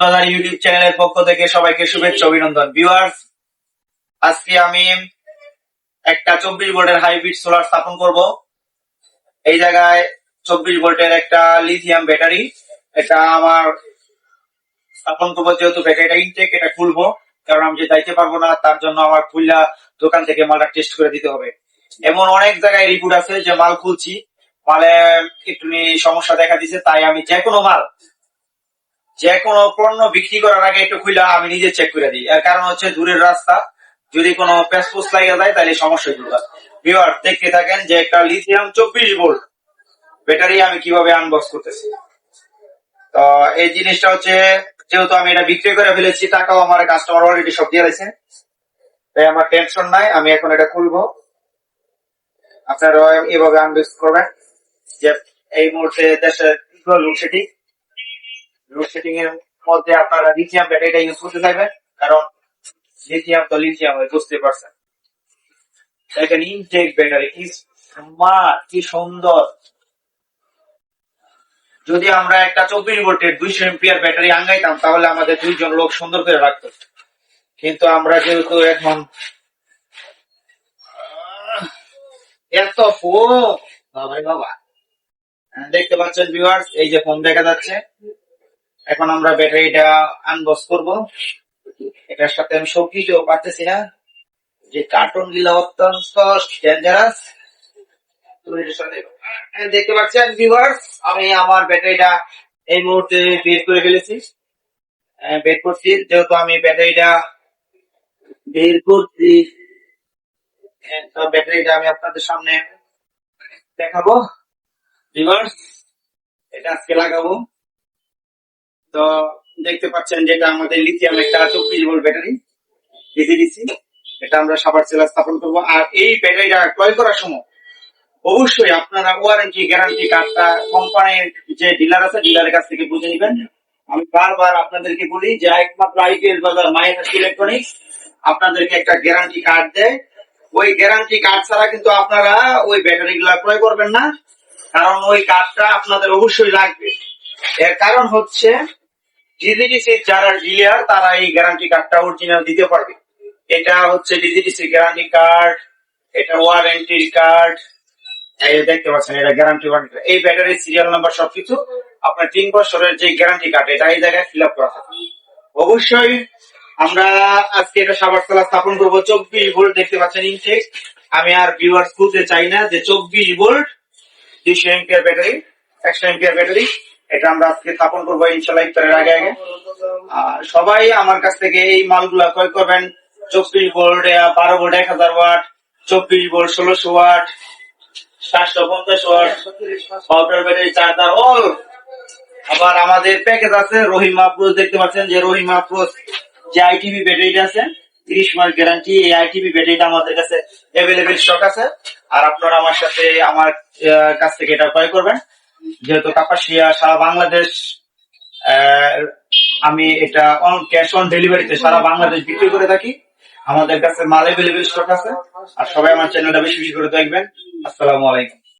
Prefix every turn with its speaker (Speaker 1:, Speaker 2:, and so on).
Speaker 1: বাজার ইউটিউব চ্যানেলের পক্ষ থেকে সবাইকে শুভেচ্ছা, অভিনন্দন। ভিউয়ার্স আজকে আমি একটা চব্বিশ ভোল্টের হাইব্রিড সোলার স্থাপন করব। এই জায়গায় চব্বিশ ভোল্টের একটা লিথিয়াম ব্যাটারি এটা আমার স্থাপন করব যেহেতু ব্যাটারিটা ইনটেক এটা খুলবো, কারণ আমি যে পারব না, তার জন্য আমার খুললা দোকান থেকে মালটা টেস্ট করে দিতে হবে। এমন অনেক জায়গায় রিপোর্ট আছে যে মাল খুলছি, মালে একটু সমস্যা দেখা দিছে তাই আমি যে কোনো মাল যে কোনো পণ্য বিক্রি করার আগে একটু খুলে আমি নিজে চেক করে দিই। এর কারণ হচ্ছে দূরের রাস্তা। যদি কোনো প্যাসপোস লাগিয়ে যায়, তাহলে সমস্যা যাবে ভিউয়ার দেখতে থাকেন যে একটা লিথিয়াম চব্বিশ ভোল্ট ব্যাটারি আমি কীভাবে আনবক্স করতেছি। তো এই জিনিসটা হচ্ছে, যেহেতু আমি এটা বিক্রি করে ফেলেছি, টাকাও আমার কাস্টমার অলরেডি সব দিয়ে রয়েছে তাই আমার টেনশন নাই, আমি এখন এটা খুলবো। আপনারা এভাবে আনবক্স করবেন যে এই মুহূর্তে দেশের লোডশেডিং লোডশেডিং এর মধ্যে আপনারা ব্যাটারি সুন্দর। যদি আমরা একটা চব্বিশ ভোল্টের দুইশো এমপিয়ার ব্যাটারি আঙ্গাইতাম, তাহলে আমাদের দুইজন লোক সুন্দর করে রাখতো। কিন্তু আমরা যেহেতু এখন এত ফোন বাবা। দেখতে পাচ্ছেন ভিউয়ার্স এই যে ফোন দেখা যাচ্ছে। এখন আমরা ব্যাটারিটা আনবক্স করব। এটার সাথে আমি সব কিছু পারতেছি না। যে কার্টুনগুলা অত্যন্ত ডেঞ্জারাস দেখতে পাচ্ছেন ভিউয়ার্স আমি আমার ব্যাটারিটা এই মুহূর্তে বের করে ফেলেছি। আহ, বের করছি যেহেতু আমি ব্যাটারিটা বের করছি। তো ব্যাটারিটা আমি আপনাদের সামনে দেখাবো। ভিউয়ার্স এটা আজকে লাগাবো। তো দেখতে পাচ্ছেন যেটা আমাদের লিথিয়াম একটা চব্বিশ ভোল্ট ব্যাটারি এটা আমরা সাবার সেলা স্থাপন করব। আর এই ব্যাটারিটা ক্রয় করার সময় অবশ্যই আপনারা ওয়ারেন্টি গ্যারান্টি কার্ডটা কোম্পানির যে ডিলার আছে ডিলারের কাছ থেকে বুঝে নেবেন। আমি বারবার আপনাদেরকে বলি যে একমাত্র আইপিএল বাজার মায়ের ইলেকট্রনিক্স আপনাদেরকে একটা গ্যারান্টি কার্ড দেয়। ওই গ্যারান্টি কার্ড ছাড়া কিন্তু আপনারা ওই ব্যাটারি গুলা ক্রয় করবেন না। কারণ ওই কার্ডটা আপনাদের অবশ্যই লাগবে। এর কারণ হচ্ছে ডিজিডিসি যারা তারা এই গ্যারান্টি কার্ডটা অরিজিনাল দিতে পারবে। এটা হচ্ছে গ্যারান্টি কার্ড এটা কার্ড দেখতে পাচ্ছেন, এটা গ্যারান্টি ওয়ারেন্টি এই সিরিয়াল নাম্বার সবকিছু আপনার তিন বছরের যে গ্যারান্টি কার্ড এটা এই জায়গায় ফিল আপ করা থাকে। অবশ্যই আমরা আজকে এটা সাবারতলা স্থাপন করব। চব্বিশ ভোল্ট দেখতে পাচ্ছেন ইনটেক আমি আর ভিউয়ার্স খুলতে চাই না যে চব্বিশ ভোল্ট দুইশো এমপিয়ার ব্যাটারি একশো এমপিয়ার ব্যাটারি এটা আমরা আজকে স্থাপন করব ইনশাল্লাহ ইফতারের আগে আগে। আর সবাই আমার কাছ থেকে এই মালগুলা ক্রয় করবেন। চব্বিশ ভোল্ট বারো ভোল্ট, এক হাজার ওয়াট, চব্বিশ ভোল্ট, ষোলোশো ওয়াট, সাতশো পঞ্চাশ ওয়াট ব্যাটারি, চার্জার, অল। আবার আমাদের প্যাকেজ আছে রহিম মাহফুজ দেখতে পাচ্ছেন যে রহিম মাহফুজ যে আইটিভি ব্যাটারিটা আছে, তিরিশ মাস গ্যারান্টি এই আইটিভি ব্যাটারিটা আমাদের কাছে অ্যাভেলেবেল স্টক আছে। আর আপনারা আমার সাথে, আমার কাছ থেকে এটা ক্রয় করবেন। যেহেতু কাপাসিয়া, সারা বাংলাদেশ আমি এটা অন ক্যাশ অন ডেলিভারিতে সারা বাংলাদেশ বিক্রি করে থাকি। আমাদের কাছে মাল এভেলেবেল স্টক আছে। আর সবাই আমার চ্যানেলটা বেশি বেশি করে দেখবেন। আসসালামু আলাইকুম।